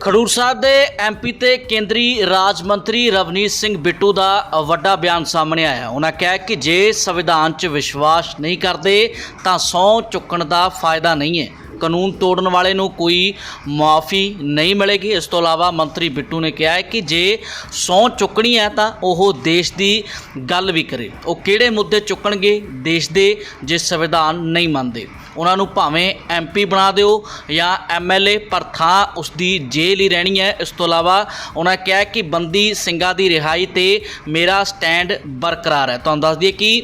ਖਡੂਰ ਸਾਹਿਬ ਦੇ ਐਮਪੀ ਤੇ ਕੇਂਦਰੀ ਰਾਜ ਮੰਤਰੀ ਰਵਨੀਤ ਸਿੰਘ ਬਿੱਟੂ ਦਾ ਵੱਡਾ ਬਿਆਨ ਸਾਹਮਣੇ ਆਇਆ ਉਹਨਾਂ ਕਿਹਾ ਕਿ ਜੇ ਸੰਵਿਧਾਨ 'ਚ ਵਿਸ਼ਵਾਸ ਨਹੀਂ ਕਰਦੇ, ਤਾਂ ਸਹੁੰ ਚੁੱਕਣ ਦਾ ਫਾਇਦਾ ਨਹੀਂ ਹੈ। ਕਾਨੂੰਨ ਤੋੜਨ ਵਾਲੇ ਨੂੰ ਕੋਈ ਮੁਆਫੀ ਨਹੀਂ ਮਿਲੇਗੀ। ਇਸ ਤੋਂ ਇਲਾਵਾ ਮੰਤਰੀ ਬਿੱਟੂ ਨੇ ਕਿਹਾ ਹੈ ਕਿ ਜੇ ਸਹੁੰ ਚੁੱਕਣੀ ਹੈ ਤਾਂ ਉਹ ਦੇਸ਼ ਦੀ ਗੱਲ ਵੀ ਕਰੇ। ਉਹ ਕਿਹੜੇ ਮੁੱਦੇ ਚੁੱਕਣਗੇ ਦੇਸ਼ ਦੇ ਜੇ ਸੰਵਿਧਾਨ ਨਹੀਂ ਮੰਨਦੇ? ਉਹਨਾਂ ਨੂੰ ਭਾਵੇਂ ਐਮਪੀ ਬਣਾ ਦਿਓ ਜਾਂ ਐਮਐਲਏ ਪਰ ਥਾਂ ਉਸ ਦੀ ਜੇਲ੍ਹ ਹੀ ਰਹਿਣੀ ਹੈ। ਇਸ ਤੋਂ ਇਲਾਵਾ ਉਹਨਾਂ ਕਿਹਾ ਕਿ ਬੰਦੀ ਸਿੰਘਾਂ ਦੀ ਰਿਹਾਈ ਤੇ ਮੇਰਾ ਸਟੈਂਡ ਬਰਕਰਾਰ ਹੈ। ਤੁਹਾਨੂੰ ਦੱਸ ਦਈਏ ਕਿ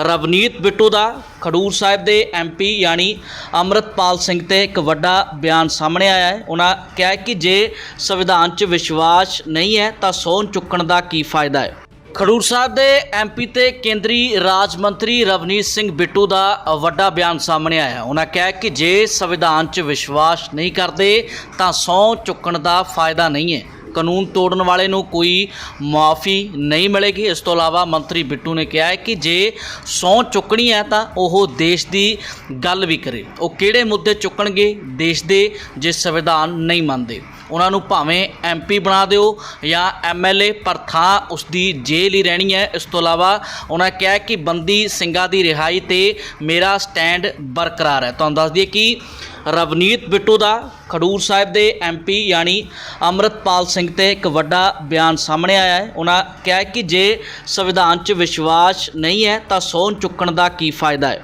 ਰਵਨੀਤ ਬਿੱਟੂ ਦਾ ਖਡੂਰ ਸਾਹਿਬ ਦੇ ਐਮਪੀ ਯਾਨੀ ਅੰਮ੍ਰਿਤਪਾਲ ਸਿੰਘ ਸਿੰਘ ਤੇ ਇੱਕ ਵੱਡਾ ਬਿਆਨ ਸਾਹਮਣੇ ਆਇਆ ਹੈ। ਉਹਨਾਂ ਕਿਹਾ ਕਿ ਜੇ ਸੰਵਿਧਾਨ 'ਚ ਵਿਸ਼ਵਾਸ ਨਹੀਂ ਹੈ, ਤਾਂ ਸਹੁੰ ਚੁੱਕਣ ਦਾ ਕੀ ਫਾਇਦਾ ਹੈ? ਖਡੂਰ ਸਾਹਿਬ ਦੇ ਐਮਪੀ ਤੇ ਕੇਂਦਰੀ ਰਾਜ ਮੰਤਰੀ ਰਵਨੀਤ ਸਿੰਘ ਬਿੱਟੂ ਦਾ ਵੱਡਾ ਬਿਆਨ ਸਾਹਮਣੇ ਆਇਆ ਉਹਨਾਂ ਕਿਹਾ ਕਿ ਜੇ ਸੰਵਿਧਾਨ 'ਚ ਵਿਸ਼ਵਾਸ ਨਹੀਂ ਕਰਦੇ, ਤਾਂ ਸਹੁੰ ਚੁੱਕਣ ਦਾ ਫਾਇਦਾ ਨਹੀਂ ਹੈ। ਕਾਨੂੰਨ ਤੋੜਨ ਵਾਲੇ ਨੂੰ ਕੋਈ ਮੁਆਫੀ ਨਹੀਂ ਮਿਲੇਗੀ। ਇਸ ਤੋਂ ਇਲਾਵਾ ਮੰਤਰੀ ਬਿੱਟੂ ਨੇ ਕਿਹਾ ਹੈ ਕਿ ਜੇ ਸਹੁੰ ਚੁੱਕਣੀ ਹੈ ਤਾਂ ਉਹ ਦੇਸ਼ ਦੀ ਗੱਲ ਵੀ ਕਰੇ। ਉਹ ਕਿਹੜੇ ਮੁੱਦੇ ਚੁੱਕਣਗੇ, ਦੇਸ਼ ਦੇ ਜੇ ਸੰਵਿਧਾਨ ਨਹੀਂ ਮੰਨਦੇ। ਉਹਨਾਂ ਨੂੰ ਭਾਵੇਂ ਐਮਪੀ ਬਣਾ ਦਿਓ ਜਾਂ ਐਮਐਲਏ ਪਰ ਥਾਂ ਉਸ ਦੀ ਜੇਲ੍ਹ ਹੀ ਰਹਿਣੀ ਹੈ। ਇਸ ਤੋਂ ਇਲਾਵਾ ਉਹਨਾਂ ਕਿਹਾ ਕਿ ਬੰਦੀ ਸਿੰਘਾਂ ਦੀ ਰਿਹਾਈ ਤੇ ਮੇਰਾ ਸਟੈਂਡ ਬਰਕਰਾਰ ਹੈ। ਤੁਹਾਨੂੰ ਦੱਸ ਦਈਏ ਕਿ ਰਵਨੀਤ ਬਿੱਟੂ ਦਾ ਖਡੂਰ ਸਾਹਿਬ ਦੇ ਐਮਪੀ ਯਾਨੀ ਅੰਮ੍ਰਿਤਪਾਲ ਸਿੰਘ ਤੇ ਇੱਕ ਵੱਡਾ ਬਿਆਨ ਸਾਹਮਣੇ ਆਇਆ ਹੈ। ਉਹਨਾਂ ਕਿਹਾ ਕਿ ਜੇ ਸੰਵਿਧਾਨ 'ਚ ਵਿਸ਼ਵਾਸ ਨਹੀਂ ਹੈ ਤਾਂ ਸਹੁੰ ਚੁੱਕਣ ਦਾ ਕੀ ਫਾਇਦਾ ਹੈ?